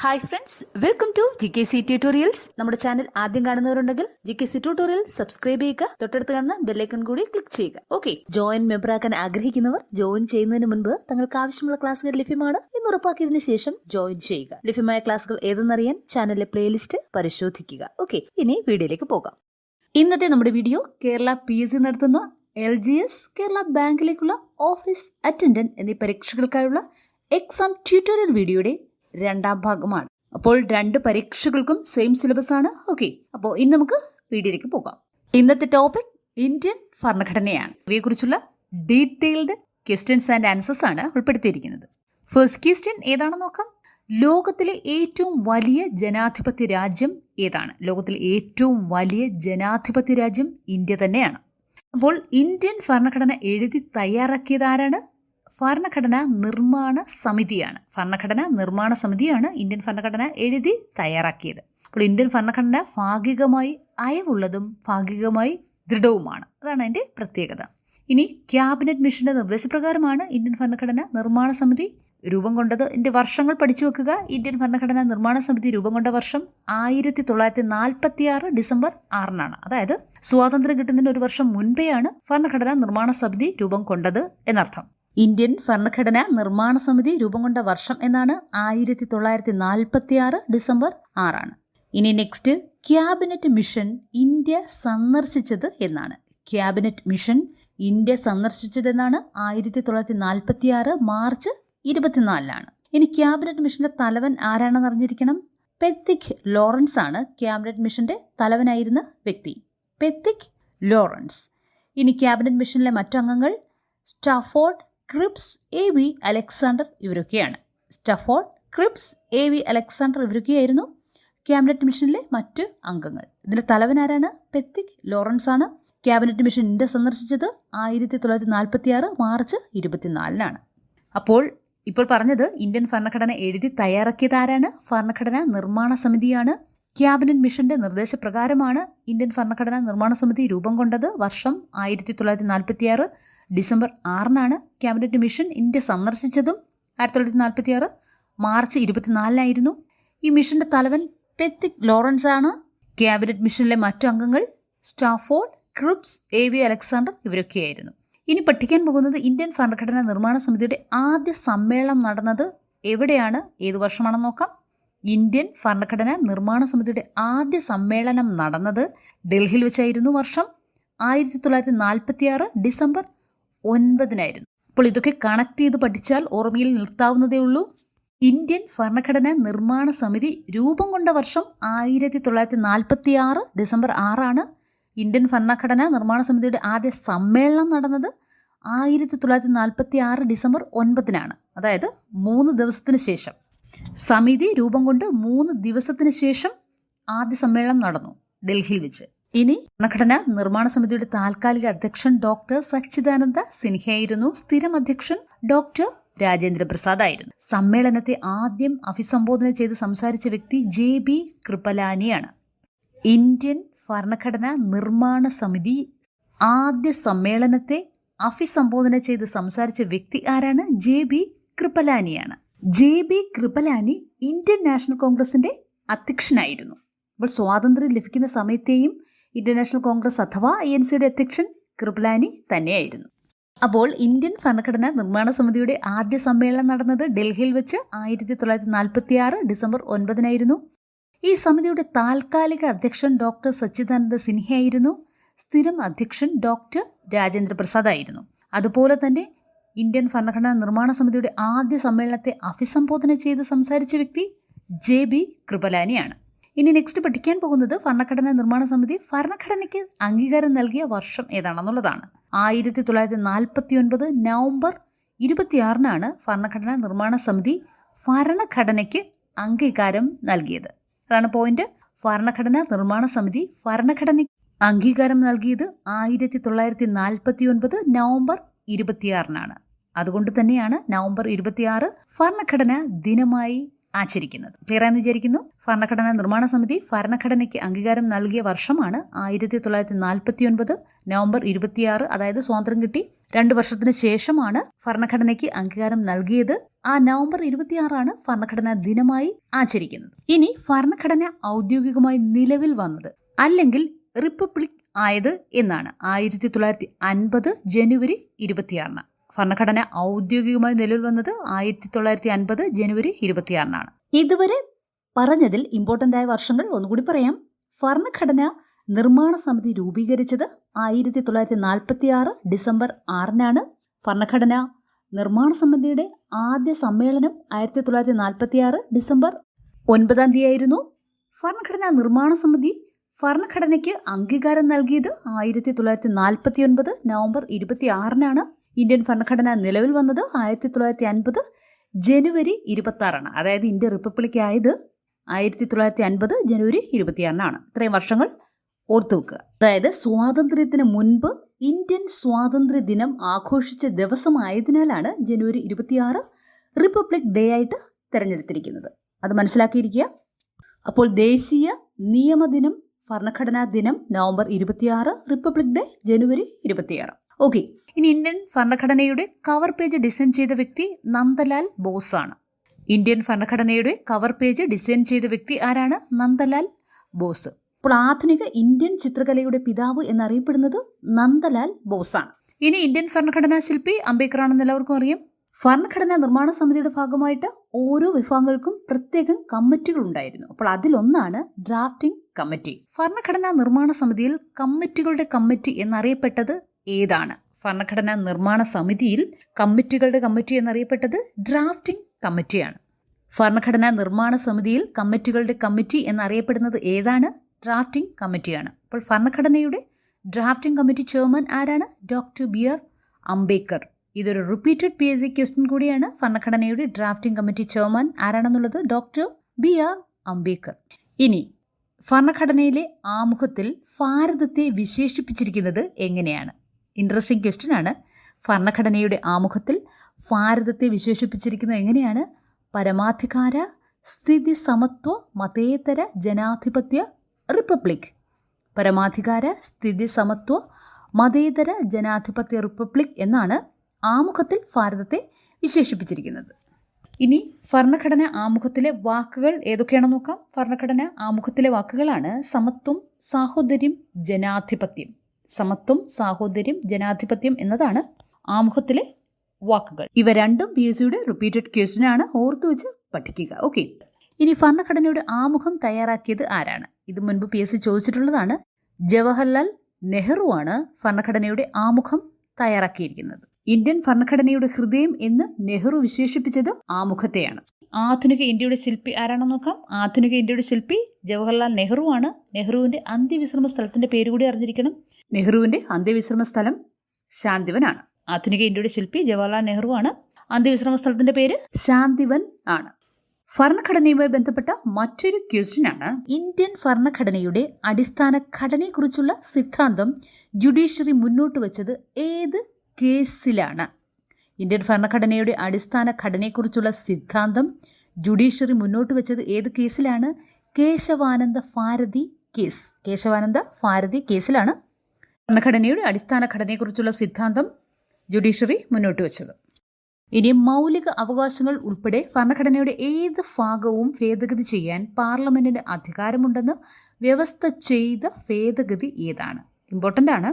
Hi friends welcome to G K C tutorials നമ്മുടെ channel ആദ്യം കാണുന്നവരുണ്ടെങ്കിൽ G K C tutorial subscribe ചെയ്യുക തൊട്ടടുത്ത് കാണുന്ന ബെല്ലൈക്കൺ കൂടി ക്ലിക്ക് ചെയ്യുക. ഓക്കെ ജോയിൻ മെമ്പർ ആക്കാൻ ആഗ്രഹിക്കുന്നവർ ജോയിൻ ചെയ്യുന്നതിന് മുൻപ് തങ്ങൾക്ക് ആവശ്യമുള്ള ക്ലാസ്സുകൾ ലഭ്യമാണ് എന്ന് ഉറപ്പാക്കിയതിനു ശേഷം ജോയിൻ ചെയ്യുക. ലഭ്യമായ ക്ലാസ്സുകൾ ഏതെന്നറിയാൻ ചാനലിലെ പ്ലേലിസ്റ്റ് പരിശോധിക്കുക. ഓക്കെ ഇനി വീഡിയോയിലേക്ക് പോകാം. ഇന്നത്തെ നമ്മുടെ video Kerala P S C നടത്തുന്ന എൽ ജി എസ് കേരള ബാങ്കിലേക്കുള്ള ഓഫീസ് അറ്റൻഡന്റ് എന്നീ പരീക്ഷകൾക്കായുള്ള എക്സാം ട്യൂട്ടോറിയൽ വീഡിയോയുടെ രണ്ടാം ഭാഗമാണ്. അപ്പോൾ രണ്ട് പരീക്ഷകൾക്കും സെയിം സിലബസ് ആണ്. ഓക്കെ അപ്പോൾ ഇന്ന് നമുക്ക് വീഡിയോയിലേക്ക് പോകാം. ഇന്നത്തെ ടോപ്പിക് ഇന്ത്യൻ ഭരണഘടനയാണ്. ഇവയെക്കുറിച്ചുള്ള ഡീറ്റെയിൽഡ് ക്വസ്റ്റ്യൻസ് ആൻഡ് ആൻസേഴ്സ് ആണ് ഉൾപ്പെടുത്തിയിരിക്കുന്നത്. ഫസ്റ്റ് ക്വസ്റ്റ്യൻ ഏതാണെന്ന് നോക്കാം. ലോകത്തിലെ ഏറ്റവും വലിയ ജനാധിപത്യ രാജ്യം ഏതാണ്? ലോകത്തിലെ ഏറ്റവും വലിയ ജനാധിപത്യ രാജ്യം ഇന്ത്യ തന്നെയാണ്. അപ്പോൾ ഇന്ത്യൻ ഭരണഘടന എഴുതി തയ്യാറാക്കിയത് ആരാണ്? ഭരണഘടന നിർമ്മാണ സമിതിയാണ്. ഭരണഘടനാ നിർമ്മാണ സമിതിയാണ് ഇന്ത്യൻ ഭരണഘടന എഴുതി തയ്യാറാക്കിയത്. അപ്പോൾ ഇന്ത്യൻ ഭരണഘടന ഭാഗികമായി അയവുള്ളതും ഭാഗികമായി ദൃഢവുമാണ്. അതാണ് അതിന്റെ പ്രത്യേകത. ഇനി ക്യാബിനറ്റ് മിഷന്റെ നിർദ്ദേശപ്രകാരമാണ് ഇന്ത്യൻ ഭരണഘടന നിർമ്മാണ സമിതി രൂപം കൊണ്ടത്. ഇതിന്റെ വർഷങ്ങൾ പഠിച്ചു വെക്കുക. ഇന്ത്യൻ ഭരണഘടന നിർമ്മാണ സമിതി രൂപം കൊണ്ട വർഷം ആയിരത്തി തൊള്ളായിരത്തി നാൽപ്പത്തി ആറ് ഡിസംബർ ആറിനാണ്. അതായത് സ്വാതന്ത്ര്യം കിട്ടുന്നതിന് ഒരു വർഷം മുൻപെയാണ് ഭരണഘടനാ നിർമ്മാണ സമിതി രൂപം കൊണ്ടത് എന്നർത്ഥം. ഇന്ത്യൻ ഭരണഘടന നിർമ്മാണ സമിതി രൂപം കൊണ്ട വർഷം എന്നാണ് ആയിരത്തി തൊള്ളായിരത്തി നാൽപ്പത്തി ആറ് ഡിസംബർ ആറാണ്. ഇനി നെക്സ്റ്റ് ക്യാബിനറ്റ് മിഷൻ ഇന്ത്യ സന്ദർശിച്ചത് എന്നാണ്. ക്യാബിനറ്റ് മിഷൻ ഇന്ത്യ സന്ദർശിച്ചതെന്നാണ് ആയിരത്തി തൊള്ളായിരത്തി നാൽപ്പത്തി ആറ് മാർച്ച് ഇരുപത്തിനാലിലാണ് ഇനി ക്യാബിനറ്റ് മിഷന്റെ തലവൻ ആരാണെന്ന് അറിഞ്ഞിരിക്കണം? പെത്തിക് ലോറൻസ് ആണ് ക്യാബിനറ്റ് മിഷന്റെ തലവനായിരുന്ന വ്യക്തി. Pethick Lawrence. ഇനി ക്യാബിനറ്റ് മിഷനിലെ മറ്റു അംഗങ്ങൾ Stafford Cripps A V Alexander ഇവരൊക്കെയാണ്. Stafford Cripps A V Alexander ഇവരൊക്കെയായിരുന്നു cabinet മിഷനിലെ മറ്റ് അംഗങ്ങൾ. ഇതിന്റെ തലവൻ ആരാണ്? പെത്തിക് ലോറൻസ് ആണ്. ക്യാബിനറ്റ് മിഷൻ ഇന്ത്യ സന്ദർശിച്ചത് ആയിരത്തി തൊള്ളായിരത്തി നാൽപ്പത്തി ആറ് മാർച്ച് ഇരുപത്തിനാലിനാണ്. അപ്പോൾ ഇപ്പോൾ പറഞ്ഞത് ഇന്ത്യൻ ഭരണഘടന എഴുതി തയ്യാറാക്കിയത് ആരാണ്? ഭരണഘടനാ നിർമ്മാണ സമിതിയാണ്. ക്യാബിനറ്റ് മിഷന്റെ നിർദ്ദേശപ്രകാരമാണ് ഇന്ത്യൻ ഭരണഘടനാ നിർമ്മാണ സമിതി രൂപം കൊണ്ടത് വർഷം ആയിരത്തി തൊള്ളായിരത്തി നാൽപ്പത്തി ആറ് ഡിസംബർ ആറിനാണ് ക്യാബിനറ്റ് മിഷൻ ഇന്ത്യ സന്ദർശിച്ചതും ആയിരത്തി തൊള്ളായിരത്തി നാൽപ്പത്തി ആറ് മാർച്ച് ഇരുപത്തിനാലിനായിരുന്നു. ഈ മിഷന്റെ തലവൻ പെത്തിക് ലോറൻസ് ആണ് ക്യാബിനറ്റ് മിഷനിലെ മറ്റു അംഗങ്ങൾ Stafford Cripps A V Alexander ഇവരൊക്കെയായിരുന്നു. ഇനി പഠിക്കാൻ പോകുന്നത് ഇന്ത്യൻ ഭരണഘടനാ നിർമ്മാണ സമിതിയുടെ ആദ്യ സമ്മേളനം നടന്നത് എവിടെയാണ്? ഏത് വർഷമാണെന്ന് നോക്കാം. ഇന്ത്യൻ ഭരണഘടനാ നിർമ്മാണ സമിതിയുടെ ആദ്യ സമ്മേളനം നടന്നത് ഡൽഹിയിൽ വെച്ചായിരുന്നു വർഷം. ആയിരത്തി തൊള്ളായിരത്തി നാൽപ്പത്തി ആറ് ഡിസംബർ ഒൻപതിനായിരുന്നു. അപ്പോൾ ഇതൊക്കെ കണക്ട് ചെയ്ത് പഠിച്ചാൽ ഓർമ്മയിൽ നിർത്താവുന്നതേ ഉള്ളൂ. ഇന്ത്യൻ ഭരണഘടനാ നിർമ്മാണ സമിതി രൂപം കൊണ്ട വർഷം ആയിരത്തി തൊള്ളായിരത്തി നാൽപ്പത്തി ആറ് ഡിസംബർ ആറാണ് ഇന്ത്യൻ ഭരണഘടനാ നിർമ്മാണ സമിതിയുടെ ആദ്യ സമ്മേളനം നടന്നത്. ആയിരത്തി തൊള്ളായിരത്തി നാൽപ്പത്തി ആറ് ഡിസംബർ ഒൻപതിനാണ്. അതായത് മൂന്ന് ദിവസത്തിന് ശേഷം. സമിതി രൂപം കൊണ്ട് മൂന്ന് ദിവസത്തിന് ശേഷം ആദ്യ സമ്മേളനം നടന്നു ഡൽഹിയിൽ വെച്ച്. ഇനി ഭരണഘടന നിർമ്മാണ സമിതിയുടെ താൽക്കാലിക അധ്യക്ഷൻ ഡോക്ടർ സച്ചിദാനന്ദ സിൻഹയായിരുന്നു സ്ഥിരം അധ്യക്ഷൻ ഡോക്ടർ രാജേന്ദ്ര പ്രസാദ് ആയിരുന്നു. സമ്മേളനത്തെ ആദ്യം അഭിസംബോധന ചെയ്ത് സംസാരിച്ച വ്യക്തി ജെ ബി കൃപലാനിയാണ്. ഇന്ത്യൻ ഭരണഘടനാ നിർമ്മാണ സമിതി ആദ്യ സമ്മേളനത്തെ അഭിസംബോധന ചെയ്ത് സംസാരിച്ച വ്യക്തി ആരാണ്? J B കൃപലാനിയാണ്. J B Kripalani Indian National കോൺഗ്രസിന്റെ അധ്യക്ഷനായിരുന്നു. അപ്പോൾ സ്വാതന്ത്ര്യം ലഭിക്കുന്ന സമയത്തെയും ഇന്ത്യൻ നാഷണൽ കോൺഗ്രസ് അഥവാ ഐ എൻ സിയുടെ അധ്യക്ഷൻ കൃപലാനി തന്നെയായിരുന്നു. അപ്പോൾ ഇന്ത്യൻ ഭരണഘടനാ നിർമ്മാണ സമിതിയുടെ ആദ്യ സമ്മേളനം നടന്നത് ഡൽഹിയിൽ വെച്ച് ആയിരത്തി തൊള്ളായിരത്തി നാൽപ്പത്തി ആറ് ഡിസംബർ ഒൻപതിനായിരുന്നു. ഈ സമിതിയുടെ താൽക്കാലിക അധ്യക്ഷൻ ഡോക്ടർ സച്ചിദാനന്ദ സിൻഹയായിരുന്നു. സ്ഥിരം അധ്യക്ഷൻ ഡോക്ടർ രാജേന്ദ്ര പ്രസാദ് ആയിരുന്നു. അതുപോലെ തന്നെ ഇന്ത്യൻ ഭരണഘടനാ നിർമ്മാണ സമിതിയുടെ ആദ്യ സമ്മേളനത്തെ അഭിസംബോധന ചെയ്ത് സംസാരിച്ച വ്യക്തി ജെ ബി കൃപലാനിയാണ്. ഇനി നെക്സ്റ്റ് പഠിക്കാൻ പോകുന്നത് ഭരണഘടനാ നിർമ്മാണ സമിതി ഭരണഘടനയ്ക്ക് അംഗീകാരം നൽകിയ വർഷം ഏതാണെന്നുള്ളതാണ്. ആയിരത്തി തൊള്ളായിരത്തി നാൽപ്പത്തി ഒൻപത് നവംബർ ഇരുപത്തിയാറിനാണ് ഭരണഘടനാ നിർമ്മാണ സമിതി ഭരണഘടനയ്ക്ക് അംഗീകാരം നൽകിയത്. അതാണ് പോയിന്റ് ഭരണഘടനാ നിർമ്മാണ സമിതി ഭരണഘടനയ്ക്ക് അംഗീകാരം നൽകിയത് ആയിരത്തി തൊള്ളായിരത്തി നാൽപ്പത്തി ഒൻപത് നവംബർ ഇരുപത്തിയാറിനാണ്. അതുകൊണ്ട് തന്നെയാണ് നവംബർ ഇരുപത്തിയാറ് ഭരണഘടനാ ദിനമായി ആചരിക്കുന്നത്. ക്ലിയർ ആണെന്ന് വിചാരിക്കുന്നു. ഭരണഘടനാ നിർമ്മാണ സമിതി ഭരണഘടനയ്ക്ക് അംഗീകാരം നൽകിയ വർഷമാണ് ആയിരത്തി തൊള്ളായിരത്തി നാൽപ്പത്തി ഒൻപത് നവംബർ ഇരുപത്തിയാറ് അതായത് സ്വാതന്ത്ര്യം കിട്ടി. രണ്ട് വർഷത്തിന് ശേഷമാണ് ഭരണഘടനയ്ക്ക് അംഗീകാരം നൽകിയത്. ആ നവംബർ ഇരുപത്തിയാറാണ് ഭരണഘടനാ ദിനമായി ആചരിക്കുന്നത്. ഇനി ഭരണഘടന ഔദ്യോഗികമായി നിലവിൽ വന്നത് അല്ലെങ്കിൽ റിപ്പബ്ലിക് ആയത് എന്നാണ്. ആയിരത്തി തൊള്ളായിരത്തി അൻപത് ജനുവരി ഇരുപത്തിയാറിന്. ഭരണഘടന ഔദ്യോഗികമായി നിലവിൽ വന്നത് ആയിരത്തി തൊള്ളായിരത്തി അൻപത് ജനുവരി ഇരുപത്തിയാറിനാണ്. ഇതുവരെ പറഞ്ഞതിൽ ഇമ്പോർട്ടന്റ് ആയ വർഷങ്ങൾ ഒന്നുകൂടി പറയാം. ഭരണഘടന നിർമ്മാണ സമിതി രൂപീകരിച്ചത് ആയിരത്തി തൊള്ളായിരത്തി നാൽപ്പത്തി ആറ് ഡിസംബർ ആറിനാണ്. ഭരണഘടന നിർമ്മാണ സമിതിയുടെ ആദ്യ സമ്മേളനം ആയിരത്തി തൊള്ളായിരത്തി നാൽപ്പത്തി ആറ് ഡിസംബർ ഒൻപതാം തീയതിയായിരുന്നു. ഭരണഘടനാ നിർമ്മാണ സമിതി ഭരണഘടനയ്ക്ക് അംഗീകാരം നൽകിയത് ആയിരത്തി തൊള്ളായിരത്തി നാൽപ്പത്തി ഒൻപത് നവംബർ ഇരുപത്തി ആറിനാണ് ഇന്ത്യൻ ഭരണഘടന നിലവിൽ വന്നത് ആയിരത്തി തൊള്ളായിരത്തി അൻപത് ജനുവരി ഇരുപത്തി ആറാണ് അതായത് ഇന്ത്യ റിപ്പബ്ലിക് ആയത് ആയിരത്തി തൊള്ളായിരത്തി അൻപത് ജനുവരി ഇരുപത്തിയാറിനാണ്. ഇത്രയും വർഷങ്ങൾ ഓർത്തു വെക്കുക. അതായത് സ്വാതന്ത്ര്യത്തിന് മുൻപ് ഇന്ത്യൻ സ്വാതന്ത്ര്യ ദിനം ആഘോഷിച്ച ദിവസമായതിനാലാണ് ജനുവരി ഇരുപത്തിയാറ് റിപ്പബ്ലിക് ഡേ ആയിട്ട് തിരഞ്ഞെടുത്തിരിക്കുന്നത്. അത് മനസ്സിലാക്കിയിരിക്കുക. അപ്പോൾ ദേശീയ നിയമദിനം ഭരണഘടനാ ദിനം നവംബർ ഇരുപത്തിയാറ് റിപ്പബ്ലിക് ഡേ ജനുവരി ഇരുപത്തിയാറ്. ഓക്കെ ഇനി ഇന്ത്യൻ ഭരണഘടനയുടെ കവർ പേജ് ഡിസൈൻ ചെയ്ത വ്യക്തി നന്ദലാൽ ബോസ് ആണ് ഇന്ത്യൻ ഭരണഘടനയുടെ കവർ പേജ് ഡിസൈൻ ചെയ്ത വ്യക്തി ആരാണ്? നന്ദലാൽ ബോസ്. അപ്പോൾ ആധുനിക ഇന്ത്യൻ ചിത്രകലയുടെ പിതാവ് എന്നറിയപ്പെടുന്നത് നന്ദലാൽ ബോസാണ്. ഇനി ഇന്ത്യൻ ഭരണഘടനാ ശില്പി അംബേദ്കർ ആണെന്ന് എല്ലാവർക്കും അറിയാം. ഭരണഘടനാ നിർമ്മാണ സമിതിയുടെ ഭാഗമായിട്ട് ഓരോ വിഭാഗങ്ങൾക്കും പ്രത്യേകം കമ്മിറ്റികൾ ഉണ്ടായിരുന്നു. അപ്പോൾ അതിലൊന്നാണ് ഡ്രാഫ്റ്റിംഗ് കമ്മിറ്റി ഭരണഘടനാ നിർമ്മാണ സമിതിയിൽ കമ്മിറ്റികളുടെ കമ്മിറ്റി എന്നറിയപ്പെട്ടത് ഏതാണ്? ഭരണഘടനാ നിർമ്മാണ സമിതിയിൽ കമ്മിറ്റികളുടെ കമ്മിറ്റി എന്നറിയപ്പെട്ടത് ഡ്രാഫ്റ്റിംഗ് കമ്മിറ്റിയാണ്. ഭരണഘടനാ നിർമ്മാണ സമിതിയിൽ കമ്മിറ്റികളുടെ കമ്മിറ്റി എന്നറിയപ്പെടുന്നത് ഏതാണ്? ഡ്രാഫ്റ്റിംഗ് കമ്മിറ്റിയാണ്. അപ്പോൾ ഭരണഘടനയുടെ ഡ്രാഫ്റ്റിംഗ് കമ്മിറ്റി ചെയർമാൻ ആരാണ്? Doctor B R Ambedkar. ഇതൊരു repeated P S C question കൂടിയാണ്. ഭരണഘടനയുടെ drafting committee chairman ആരാണെന്നുള്ളത്? Doctor B R Ambedkar. ഇനി ഭരണഘടനയിലെ ആമുഖത്തിൽ ഭാരതത്തെ വിശേഷിപ്പിച്ചിരിക്കുന്നത് എങ്ങനെയാണ്? ഇൻട്രസ്റ്റിംഗ് ക്വസ്റ്റ്യൻ ആണ്. ഭരണഘടനയുടെ ആമുഖത്തിൽ ഭാരതത്തെ വിശേഷിപ്പിച്ചിരിക്കുന്നത് എങ്ങനെയാണ്? പരമാധികാര സ്ഥിതി സമത്വ മതേതര ജനാധിപത്യ റിപ്പബ്ലിക് പരമാധികാര സ്ഥിതി സമത്വ മതേതര ജനാധിപത്യ റിപ്പബ്ലിക് എന്നാണ് ആമുഖത്തിൽ ഭാരതത്തെ വിശേഷിപ്പിച്ചിരിക്കുന്നത്. ഇനി ഭരണഘടന ആമുഖത്തിലെ വാക്കുകൾ ഏതൊക്കെയാണെന്ന് നോക്കാം. ഭരണഘടന ആമുഖത്തിലെ വാക്കുകളാണ് സമത്വം സാഹോദര്യം ജനാധിപത്യം. സമത്വം സാഹോദര്യം ജനാധിപത്യം എന്നതാണ് ആമുഖത്തിലെ വാക്കുകൾ. ഇവ രണ്ടും പി എസ് സിയുടെ റിപ്പീറ്റഡ് ക്വസ്റ്റ്യൻ ആണ്. ഓർത്തു വെച്ച് പഠിക്കുക. ഓക്കെ ഇനി ഭരണഘടനയുടെ ആമുഖം തയ്യാറാക്കിയത് ആരാണ്? ഇത് മുൻപ് പി എസ് സി ചോദിച്ചിട്ടുള്ളതാണ്. ജവഹർലാൽ നെഹ്റു ആണ് ഭരണഘടനയുടെ ആമുഖം തയ്യാറാക്കിയിരിക്കുന്നത്. ഇന്ത്യൻ ഭരണഘടനയുടെ ഹൃദയം എന്ന് നെഹ്റു വിശേഷിപ്പിച്ചത് ആമുഖത്തെയാണ്. ആധുനിക ഇന്ത്യയുടെ ശില്പി ആരാണെന്ന് നോക്കാം. ആധുനിക ഇന്ത്യയുടെ ശില്പി ജവഹർലാൽ നെഹ്റു ആണ്. നെഹ്റുവിന്റെ അന്ത്യവിശ്രമ സ്ഥലത്തിന്റെ പേര് കൂടി അറിഞ്ഞിരിക്കണം. നെഹ്റുവിന്റെ അന്ത്യവിശ്രമ സ്ഥലം ശാന്തിവനാണ്. ആധുനിക ഇന്ത്യയുടെ ശില്പി ജവഹർലാൽ നെഹ്റു ആണ് അന്ത്യവിശ്രമ സ്ഥലത്തിന്റെ പേര് ശാന്തിവൻ ആണ്. ഭരണഘടനയുമായി ബന്ധപ്പെട്ട മറ്റൊരു ക്വസ്റ്റ്യൻ ആണ്. ഇന്ത്യൻ ഭരണഘടനയുടെ അടിസ്ഥാന ഘടനയെക്കുറിച്ചുള്ള സിദ്ധാന്തം ജുഡീഷ്യറി മുന്നോട്ട് വച്ചത് ഏത് കേസിലാണ്? ഇന്ത്യൻ ഭരണഘടനയുടെ അടിസ്ഥാന ഘടനയെക്കുറിച്ചുള്ള സിദ്ധാന്തം ജുഡീഷ്യറി മുന്നോട്ട് വെച്ചത് ഏത് കേസിലാണ്? കേശവാനന്ദ ഭാരതി കേസ്. കേശവാനന്ദ ഭാരതി കേസിലാണ് ഭരണഘടനയുടെ അടിസ്ഥാന ഘടനയെക്കുറിച്ചുള്ള സിദ്ധാന്തം ജുഡീഷ്യറി മുന്നോട്ട് വെച്ചത്. ഇനി മൗലിക അവകാശങ്ങൾ ഉൾപ്പെടെ ഭരണഘടനയുടെ ഏത് ഭാഗവും ഭേദഗതി ചെയ്യാൻ പാർലമെന്റിന് അധികാരമുണ്ടെന്ന് വ്യവസ്ഥ ചെയ്ത ഭേദഗതി ഏതാണ്? ഇമ്പോർട്ടന്റ് ആണ്.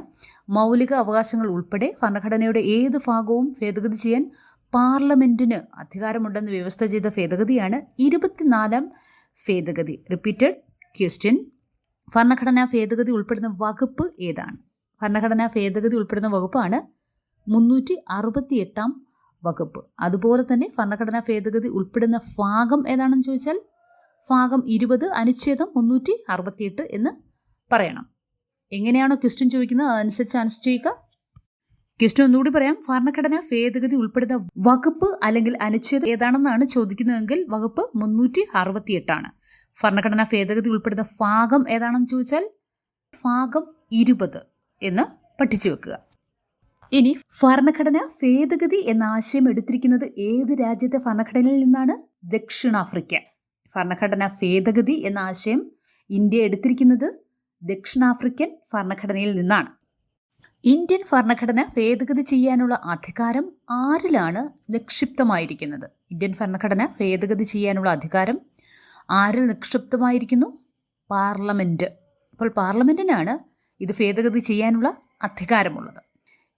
മൗലിക അവകാശങ്ങൾ ഉൾപ്പെടെ ഭരണഘടനയുടെ ഏത് ഭാഗവും ഭേദഗതി ചെയ്യാൻ പാർലമെന്റിന് അധികാരമുണ്ടെന്ന് വ്യവസ്ഥ ചെയ്ത ഭേദഗതിയാണ് ഇരുപത്തിനാലാം ഭേദഗതി. റിപ്പീറ്റഡ് ക്വസ്റ്റ്യൻ ഭരണഘടനാ ഭേദഗതി ഉൾപ്പെടുന്ന വകുപ്പ് ഏതാണ്? ഭരണഘടനാ ഭേദഗതി ഉൾപ്പെടുന്ന വകുപ്പാണ് മുന്നൂറ്റി അറുപത്തി എട്ടാം വകുപ്പ്. അതുപോലെ തന്നെ ഭരണഘടനാ ഭേദഗതി ഉൾപ്പെടുന്ന ഭാഗം ഏതാണെന്ന് ചോദിച്ചാൽ ഭാഗം ഇരുപത് അനുച്ഛേദം മുന്നൂറ്റി അറുപത്തിയെട്ട് എന്ന് പറയണം. എങ്ങനെയാണോ ക്വസ്റ്റ്യൻ ചോദിക്കുന്നത് അതനുസരിച്ച് ആൻസർ ചെയ്യുക. ക്വസ്റ്റ്യൻ ഒന്നുകൂടി പറയാം. ഭരണഘടനാ ഭേദഗതി ഉൾപ്പെടുന്ന വകുപ്പ് അല്ലെങ്കിൽ അനുച്ഛേദം ഏതാണെന്നാണ് ചോദിക്കുന്നതെങ്കിൽ വകുപ്പ് മുന്നൂറ്റി അറുപത്തിയെട്ടാണ് ഭരണഘടനാ ഭേദഗതി ഉൾപ്പെടുന്ന ഭാഗം ഏതാണെന്ന് ചോദിച്ചാൽ ഭാഗം ഇരുപത്. എന്ന് പഠിച്ചു വെക്കുക. ഇനി ഭരണഘടന ഭേദഗതി എന്ന ആശയം എടുത്തിരിക്കുന്നത് ഏത് രാജ്യത്തെ ഭരണഘടനയിൽ നിന്നാണ്? ദക്ഷിണാഫ്രിക്ക. ഭരണഘടന ഭേദഗതി എന്ന ആശയം ഇന്ത്യ എടുത്തിരിക്കുന്നത് ദക്ഷിണാഫ്രിക്കൻ ഭരണഘടനയിൽ നിന്നാണ്. ഇന്ത്യൻ ഭരണഘടന ഭേദഗതി ചെയ്യാനുള്ള അധികാരം ആരിലാണ് നിക്ഷിപ്തമായിരിക്കുന്നത്? ഇന്ത്യൻ ഭരണഘടന ഭേദഗതി ചെയ്യാനുള്ള അധികാരം ആരിൽ നിക്ഷിപ്തമായിരിക്കുന്നു? പാർലമെന്റ് അപ്പോൾ പാർലമെന്റിനാണ് ഇത് ഭേദഗതി ചെയ്യാനുള്ള അധികാരമുള്ളത്.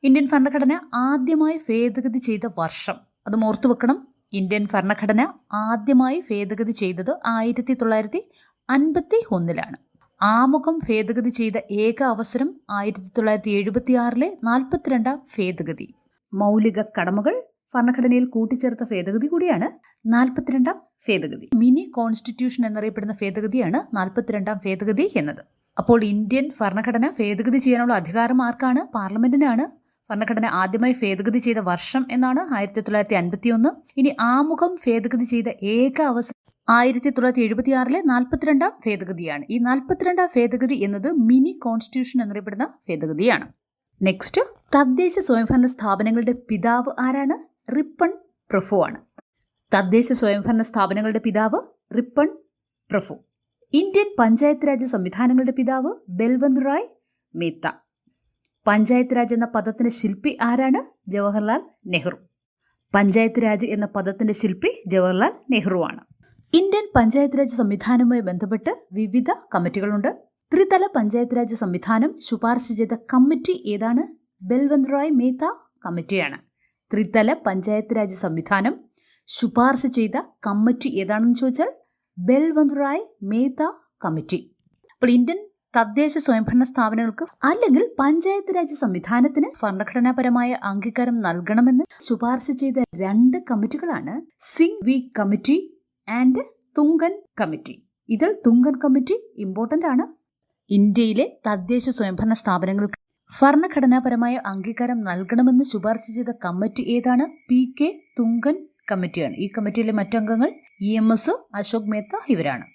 ഇന്ത്യൻ ഭരണഘടന ആദ്യമായി ഭേദഗതി ചെയ്ത വർഷം അത് ഓർത്തു വെക്കണം. ഇന്ത്യൻ ഭരണഘടന ആദ്യമായി ഭേദഗതി ചെയ്തത് ആയിരത്തി തൊള്ളായിരത്തി അൻപത്തി ഒന്നിലാണ് ആമുഖം ഭേദഗതി ചെയ്ത ഏക അവസരം ആയിരത്തി തൊള്ളായിരത്തി എഴുപത്തി ആറിലെ നാൽപ്പത്തിരണ്ടാം ഭേദഗതി. മൗലിക കടമകൾ ഭരണഘടനയിൽ കൂട്ടിച്ചേർത്ത ഭേദഗതി കൂടിയാണ് നാൽപ്പത്തിരണ്ടാം ഭേദഗതി. മിനി കോൺസ്റ്റിറ്റ്യൂഷൻ എന്നറിയപ്പെടുന്ന ഭേദഗതിയാണ് നാൽപ്പത്തിരണ്ടാം ഭേദഗതി എന്നത്. അപ്പോൾ ഇന്ത്യൻ ഭരണഘടന ഭേദഗതി ചെയ്യാനുള്ള അധികാരം ആർക്കാണ്? പാർലമെന്റിനാണ്. ഭരണഘടന ആദ്യമായി ഭേദഗതി ചെയ്ത വർഷം എന്നാണ് ആയിരത്തി തൊള്ളായിരത്തി അൻപത്തി ഒന്ന് ഇനി ആമുഖം ഭേദഗതി ചെയ്ത ഏക അവസരം ആയിരത്തി തൊള്ളായിരത്തി എഴുപത്തി ആറിലെ നാൽപ്പത്തിരണ്ടാം ഭേദഗതിയാണ്. ഈ നാൽപ്പത്തിരണ്ടാം ഭേദഗതി എന്നത് മിനി കോൺസ്റ്റിറ്റ്യൂഷൻ എന്നറിയപ്പെടുന്ന ഭേദഗതിയാണ്. നെക്സ്റ്റ് തദ്ദേശ സ്വയംഭരണ സ്ഥാപനങ്ങളുടെ പിതാവ് ആരാണ്? റിപ്പൺ പ്രഫു ആണ് തദ്ദേശ സ്വയംഭരണ സ്ഥാപനങ്ങളുടെ പിതാവ് റിപ്പൺ പ്രഫു ഇന്ത്യൻ പഞ്ചായത്ത് രാജ് സംവിധാനങ്ങളുടെ പിതാവ് ബൽവന്ത് റായ് മേത്ത. പഞ്ചായത്ത് രാജ് എന്ന പദത്തിന്റെ ശില്പി ആരാണ്? ജവഹർലാൽ നെഹ്റു. പഞ്ചായത്ത് രാജ് എന്ന പദത്തിന്റെ ശില്പി ജവഹർലാൽ നെഹ്റു ആണ് ഇന്ത്യൻ പഞ്ചായത്ത് രാജ് സംവിധാനവുമായി ബന്ധപ്പെട്ട് വിവിധ കമ്മിറ്റികളുണ്ട്. ത്രിതല പഞ്ചായത്ത് രാജ് സംവിധാനം ശുപാർശ ചെയ്ത കമ്മിറ്റി ഏതാണ്? ബൽവന്ത് റായ് മേത്ത കമ്മിറ്റിയാണ്. ത്രിതല പഞ്ചായത്ത് രാജ് സംവിധാനം ശുപാർശ ചെയ്ത കമ്മിറ്റി ഏതാണെന്ന് ചോദിച്ചാൽ ബെൽവന്തുറായ് മേത്ത കമ്മിറ്റി. അപ്പോൾ ഇന്ത്യൻ തദ്ദേശ സ്വയംഭരണ സ്ഥാപനങ്ങൾക്ക് അല്ലെങ്കിൽ പഞ്ചായത്ത് രാജ് സംവിധാനത്തിന് ഭരണഘടനാപരമായ അംഗീകാരം നൽകണമെന്ന് ശുപാർശ ചെയ്ത രണ്ട് കമ്മിറ്റികളാണ് Singhvi committee and Thungon committee. ഇതിൽ തുങ്കൻ കമ്മിറ്റി ഇമ്പോർട്ടന്റ് ആണ്. ഇന്ത്യയിലെ തദ്ദേശ സ്വയംഭരണ സ്ഥാപനങ്ങൾക്ക് ഭരണഘടനാപരമായ അംഗീകാരം നൽകണമെന്ന് ശുപാർശ ചെയ്ത കമ്മിറ്റി ഏതാണ്? പി കെ തുങ്കൻ കമ്മിറ്റിയാണ്. ഈ കമ്മിറ്റിയിലെ മറ്റംഗങ്ങൾ E M S Ashok Mehta ഇവരാണ്.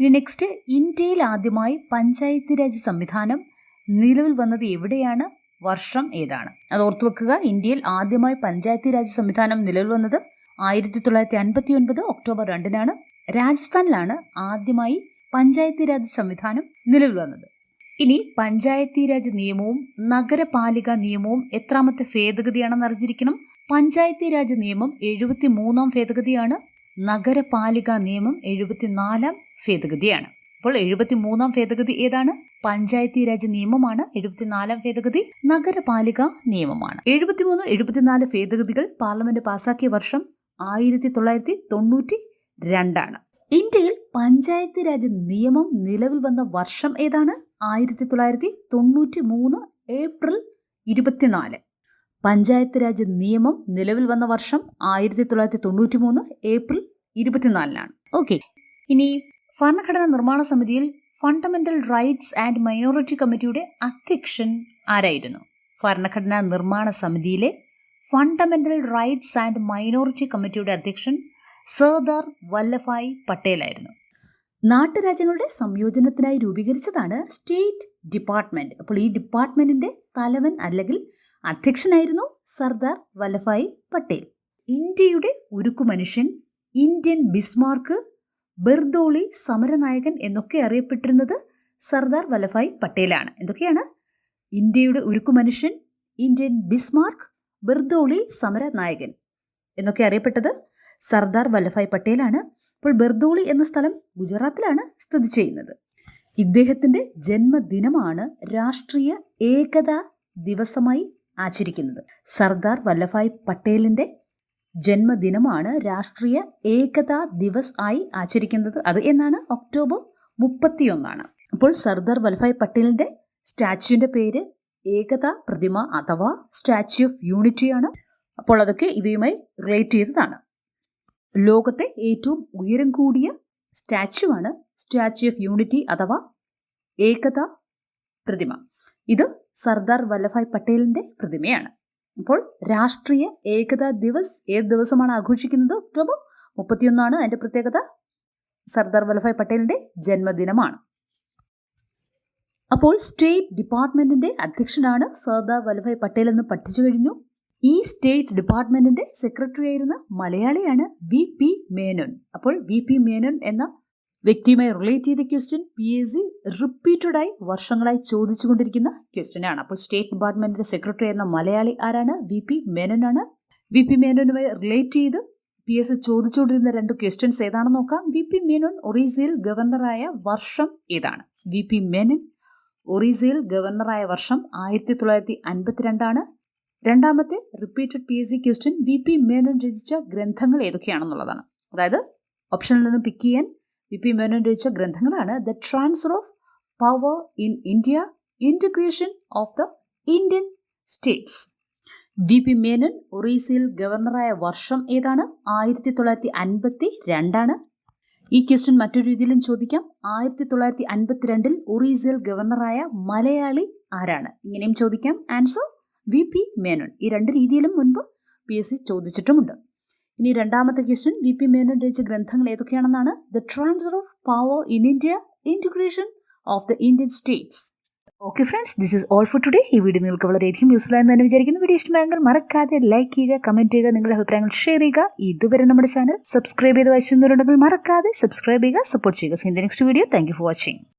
ഇനി നെക്സ്റ്റ് ഇന്ത്യയിൽ ആദ്യമായി പഞ്ചായത്ത് രാജ് സംവിധാനം നിലവിൽ വന്നത് എവിടെയാണ്? വർഷം ഏതാണ്? അത് ഓർത്തു വെക്കുക ഇന്ത്യയിൽ ആദ്യമായി പഞ്ചായത്ത് രാജ് സംവിധാനം നിലവിൽ വന്നത് ആയിരത്തി തൊള്ളായിരത്തി അൻപത്തി ഒൻപത് ഒക്ടോബർ രണ്ടിനാണ്. രാജസ്ഥാനിലാണ് ആദ്യമായി പഞ്ചായത്തി രാജ് സംവിധാനം നിലവിൽ വന്നത്. ഇനി പഞ്ചായത്തി രാജ് നിയമവും നഗരപാലിക നിയമവും എത്രാമത്തെ ഭേദഗതിയാണെന്ന് അറിഞ്ഞിരിക്കണം. പഞ്ചായത്തി രാജ് നിയമം എഴുപത്തി മൂന്നാം ഭേദഗതിയാണ്. നഗരപാലിക നിയമം എഴുപത്തിനാലാം ഭേദഗതിയാണ്. അപ്പോൾ എഴുപത്തി മൂന്നാം ഭേദഗതി ഏതാണ്? പഞ്ചായത്തി രാജ് നിയമമാണ് എഴുപത്തിനാലാം ഭേദഗതി. നഗരപാലിക നിയമമാണ്. എഴുപത്തിമൂന്ന് എഴുപത്തിനാല് ഭേദഗതികൾ പാർലമെന്റ് പാസാക്കിയ വർഷം ആയിരത്തി തൊള്ളായിരത്തി തൊണ്ണൂറ്റി രണ്ടാണ് ഇന്ത്യയിൽ പഞ്ചായത്തി രാജ് നിയമം നിലവിൽ വന്ന വർഷം ഏതാണ്? ആയിരത്തി തൊള്ളായിരത്തി തൊണ്ണൂറ്റി മൂന്ന് ഏപ്രിൽ ഇരുപത്തിനാല്. പഞ്ചായത്ത് രാജ് നിയമം നിലവിൽ വന്ന വർഷം ആയിരത്തി തൊള്ളായിരത്തി തൊണ്ണൂറ്റി മൂന്ന് ഏപ്രിൽ ഇരുപത്തിനാലിനാണ്. ഓക്കെ ഇനി ഭരണഘടനാ നിർമ്മാണ സമിതിയിൽ ഫണ്ടമെന്റൽ റൈറ്റ്സ് ആൻഡ് മൈനോറിറ്റി കമ്മിറ്റിയുടെ അധ്യക്ഷൻ ആരായിരുന്നു? ഭരണഘടനാ നിർമ്മാണ സമിതിയിലെ ഫണ്ടമെന്റൽ റൈറ്റ്സ് ആൻഡ് മൈനോറിറ്റി കമ്മിറ്റിയുടെ അധ്യക്ഷൻ സർദാർ വല്ലഭായ് പട്ടേലായിരുന്നു. നാട്ടുരാജ്യങ്ങളുടെ സംയോജനത്തിനായി രൂപീകരിച്ചതാണ് സ്റ്റേറ്റ് ഡിപ്പാർട്ട്മെന്റ് അപ്പോൾ ഈ ഡിപ്പാർട്ട്മെന്റിന്റെ തലവൻ അല്ലെങ്കിൽ അധ്യക്ഷനായിരുന്നു സർദാർ വല്ലഭായ് പട്ടേൽ. ഇന്ത്യയുടെ ഉരുക്കു മനുഷ്യൻ ഇന്ത്യൻ ബിസ്മാർക്ക് ബെർദോളി സമരനായകൻ എന്നൊക്കെ അറിയപ്പെട്ടിരുന്നത് സർദാർ വല്ലഭായ് പട്ടേലാണ്. എന്തൊക്കെയാണ്? ഇന്ത്യയുടെ ഉരുക്കു മനുഷ്യൻ ഇന്ത്യൻ ബിസ്മാർക്ക് ബെർദോളി സമരനായകൻ എന്നൊക്കെ അറിയപ്പെട്ടത് സർദാർ വല്ലഭായ് പട്ടേലാണ്. അപ്പോൾ ബെർദോളി എന്ന സ്ഥലം ഗുജറാത്തിലാണ് സ്ഥിതി ചെയ്യുന്നത്. ഇദ്ദേഹത്തിന്റെ ജന്മദിനമാണ് രാഷ്ട്രീയ ഏകതാ ദിവസമായി ആചരിക്കുന്നത്. സർദാർ വല്ലഭായ് പട്ടേലിന്റെ ജന്മദിനമാണ് രാഷ്ട്രീയ ഏകതാ ദിവസ് ആയി ആചരിക്കുന്നത്. അത് എന്നാണ്? ഒക്ടോബർ മുപ്പത്തിയൊന്നാണ്. അപ്പോൾ സർദാർ വല്ലഭായ് പട്ടേലിന്റെ സ്റ്റാച്യുവിന്റെ പേര് ഏകതാ പ്രതിമ അഥവാ സ്റ്റാച്യു ഓഫ് യൂണിറ്റിയാണ്. അപ്പോൾ അതൊക്കെ ഇവയുമായി റിലേറ്റ് ചെയ്തതാണ്. ലോകത്തെ ഏറ്റവും ഉയരം കൂടിയ സ്റ്റാച്യു ആണ് സ്റ്റാച്യു ഓഫ് യൂണിറ്റി അഥവാ ഏകതാ പ്രതിമ. ഇത് സർദാർ വല്ലഭായ് പട്ടേലിന്റെ പ്രതിമയാണ്. അപ്പോൾ രാഷ്ട്രീയ ഏകതാ ദിവസ് ഏത് ദിവസമാണ് ആഘോഷിക്കുന്നത്? ഒക്ടോബർ മുപ്പത്തിയൊന്നാണ് അതിന്റെ പ്രത്യേകത. സർദാർ വല്ലഭായ് പട്ടേലിന്റെ ജന്മദിനമാണ്. അപ്പോൾ സ്റ്റേറ്റ് ഡിപ്പാർട്ട്മെന്റിന്റെ അധ്യക്ഷനാണ് സർദാർ വല്ലഭായ് പട്ടേൽ എന്ന് പഠിച്ചു കഴിഞ്ഞു. ഈ സ്റ്റേറ്റ് ഡിപ്പാർട്ട്മെന്റിന്റെ സെക്രട്ടറി ആയിരുന്ന മലയാളിയാണ് വി പി മേനോൻ. അപ്പോൾ വി പി മേനോൻ എന്ന വ്യക്തിയുമായി റിലേറ്റ് ചെയ്ത ക്വസ്റ്റ്യൻ പി എസ് സി റിപ്പീറ്റഡായി വർഷങ്ങളായി ചോദിച്ചുകൊണ്ടിരിക്കുന്ന ക്വസ്റ്റ്യൻ ആണ്. അപ്പോൾ സ്റ്റേറ്റ് ഡിപ്പാർട്ട്മെന്റിന്റെ സെക്രട്ടറി എന്ന മലയാളി ആരാണ്? V P Menon V P മേനോനുമായി relate ചെയ്ത് പി എസ് ചോദിച്ചുകൊണ്ടിരുന്ന രണ്ട് ക്വസ്റ്റ്യൻസ് ഏതാണെന്ന് നോക്കാം. വി പി മേനോൻ ഒറീസയിൽ ഗവർണറായ വർഷം ഏതാണ്? വി പി മേനൻ ഒറീസയിൽ ഗവർണറായ വർഷം ആയിരത്തി തൊള്ളായിരത്തി അൻപത്തിരണ്ടാണ് രണ്ടാമത്തെ repeated P S C question V P Menon രചിച്ച ഗ്രന്ഥങ്ങൾ ഏതൊക്കെയാണെന്നുള്ളതാണ്. അതായത് ഓപ്ഷനിൽ നിന്ന് പിക്ക് ചെയ്യാൻ വി പി മേനോൻ രചിച്ച ഗ്രന്ഥങ്ങളാണ് the transfer of power in India integration of the Indian states V P Menon ഒറീസയിൽ ഗവർണറായ വർഷം ഏതാണ്? ആയിരത്തി തൊള്ളായിരത്തി അൻപത്തി രണ്ടാണ് ഈ ക്വസ്റ്റ്യൻ മറ്റൊരു രീതിയിലും ചോദിക്കാം. ആയിരത്തി തൊള്ളായിരത്തി അൻപത്തിരണ്ടിൽ ഒറീസയിൽ ഗവർണറായ മലയാളി ആരാണ്? ഇങ്ങനെയും ചോദിക്കാം. Answer V P Menon. ഈ രണ്ട് രീതിയിലും മുൻപ് പി എസ് സി ചോദിച്ചിട്ടുമുണ്ട്. ഇനി രണ്ടാമത്തെ ക്വസ്റ്റ്യൻ വി പി മേനോൻ രചിച്ച ഗ്രന്ഥങ്ങൾ ഏതൊക്കെയാണെന്നാണ്? The transfer of power in India integration of the Indian states okay friends this is all for today ഈ വീഡിയോ നിങ്ങൾക്ക് വളരെയധികം യൂസ്ഫുൾ ആയെന്ന് തന്നെ വിചാരിക്കുന്നു. വീഡിയോ ഇഷ്ടമായെങ്കിൽ മറക്കാതെ ലൈക്ക് ചെയ്യുക കമന്റ് ചെയ്യുക നിങ്ങളുടെ അഭിപ്രായങ്ങൾ ഷെയർ ചെയ്യുക. ഇതുവരെ നമ്മുടെ ചാനൽ സബ്സ്ക്രൈബ് ചെയ്ത് വായിച്ചിരുന്നവരുണ്ടെങ്കിൽ മറക്കാതെ സബ്സ്ക്രൈബ് ചെയ്യുക സപ്പോർട്ട് ചെയ്യുക. Seen the next video thank for watching